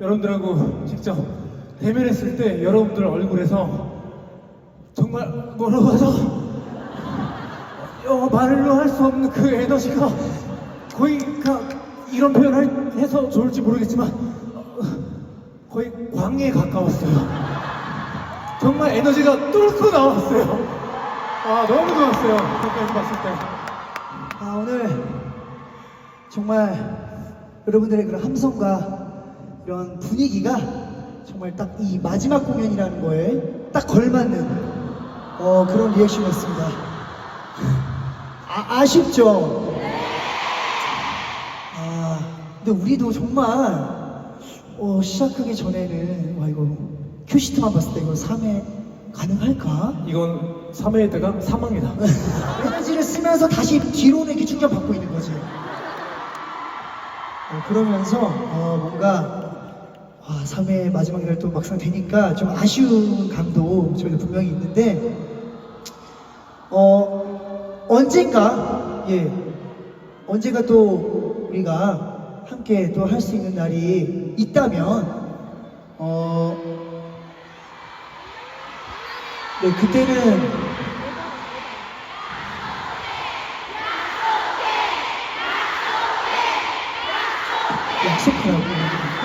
여러분들하고 직접 대면했을 때 여러분들 얼굴에서 정말 하죠? 어, 말로 할 수 없는 그 에너지가 거의 가, 이런 표현을 해서 좋을지 모르겠지만 어, 거의 광에 가까웠어요. 정말 에너지가 뚫고 나왔어요. 아 너무 좋았어요. 그때까지 봤을 때. 아, 오늘 정말 여러분들의 그런 함성과 이런 분위기가 정말 딱 이 마지막 공연이라는 거에 딱 걸맞는 어, 그런 리액션이었습니다. 아, 아쉽죠? 아, 근데 우리도 정말 어, 시작하기 전에는 와 이거 큐시트만 봤을 때 이거 3회 가능할까? 이건 3회에다가 사망이다. 에너지를 쓰면서 다시 뒤로는 이렇게 충전 받고 있는 거지. 어, 그러면서 어, 뭔가 와, 3회 마지막 날 또 막상 되니까 좀 아쉬운 감도 저희도 분명히 있는데 어 언젠가 예 언젠가 또 우리가 함께 또 할 수 있는 날이 있다면 어 네, 그때는 약속하라고.